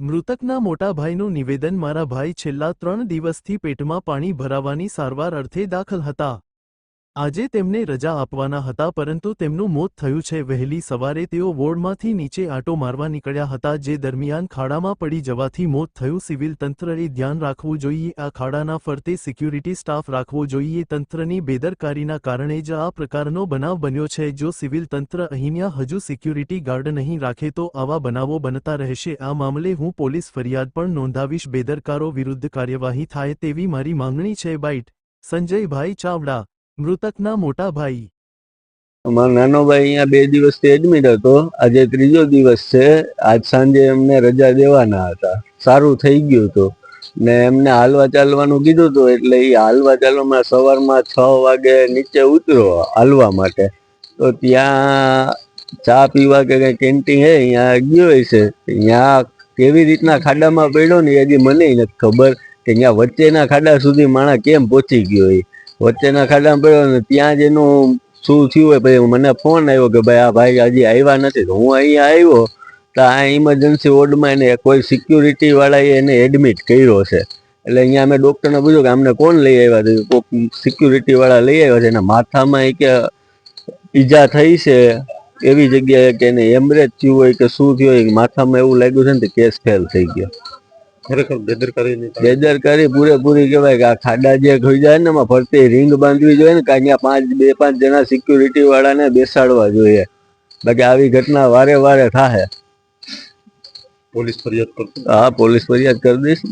મૃતકના મોટા ભાઈનું નિવેદન મારા ભાઈ છેલ્લા ત્રણ દિવસથી પેટમાં પાણી ભરાવાની સારવાર અર્થે દાખલ હતા. આજે તેમને રજા આપવાના હતા પરંતુ તેમનું મોત થયું છે. વહેલી સવારે તેઓ વોર્ડમાંથી નીચે આટો મારવા નીકળ્યા હતા જે દરમિયાન ખાડામાં પડી જવાથી મોત થયું. સિવિલ તંત્રએ ધ્યાન રાખવું જોઈએ, આ ખાડાના ફરતે સિક્યુરિટી સ્ટાફ રાખવો જોઈએ. તંત્રની બેદરકારીના કારણે જ આ પ્રકારનો બનાવ બન્યો છે. જો સિવિલ તંત્ર અહીંયા હજુ સિક્યુરિટી ગાર્ડ નહીં રાખે તો આવા બનાવો બનતા રહેશે. આ મામલે હું પોલીસ ફરિયાદ પણ નોંધાવીશ. બેદરકારો વિરુદ્ધ કાર્યવાહી થાય તેવી મારી માંગણી છે. બાઇટ સંજયભાઈ ચાવડા મૃતકના મોટા ભાઈ. અમારો નાનો ભાઈ અહીંયા બે દિવસથી એડમિટ હતો. આજે ત્રીજો દિવસ છે. આજ સાંજે એમને રજા દેવાના હતા. સારું થઈ ગયું હતું. ને એમને હાલવા ચાલવાનું કીધું હતું એટલે એ હાલવા ચાલવામાં સવારમાં છ વાગે નીચે ઉતરો હાલવા માટે. તો ત્યાં ચા પીવા કે કઈ કેન્ટીન હે, અહીંયા ગયો હશે ત્યાં કેવી રીતના ખાડામાં પડ્યો ને હજી મને નથી ખબર કે ત્યાં વચ્ચેના ખાડા સુધી માણસ કેમ પહોંચી ગયો એ વચ્ચેના ખાડામાં પડ્યો ને ત્યાં જ એનું શું થયું હોય, પછી મને ફોન આવ્યો કે ભાઈ આ ભાઈ હજી આવ્યા નથી. તો હું અહીંયા આવ્યો, તો આ ઇમરજન્સી વોર્ડમાં એને કોઈ સિક્યુરિટી વાળાએ એને એડમિટ કર્યો છે. એટલે અહીંયા અમે ડૉક્ટરને પૂછ્યું કે અમને કોણ લઈ આવ્યા છે? કોઈક સિક્યુરિટી વાળા લઈ આવ્યા છે. એના માથામાં કે ઈજા થઈ છે. એવી જગ્યાએ કે એને એમરેજ થયું હોય કે શું થયું હોય, માથામાં એવું લાગ્યું છે ને કેસ ફેલ થઈ ગયો. ખરેખર બેદરકારી બેદરકારી પૂરેપૂરી કહેવાય કે આ ખાડા જે ખોઈ જાય ને એમાં ફરતી રિંગ બાંધવી જોઈએ ને કે અહીંયા પાંચ બે પાંચ જણા સિક્યુરિટી વાળાને બેસાડવા જોઈએ. બાકી આવી ઘટના વારે વારે થાય પોલીસ ફરિયાદ હા પોલીસ ફરિયાદ કરી દઈશ.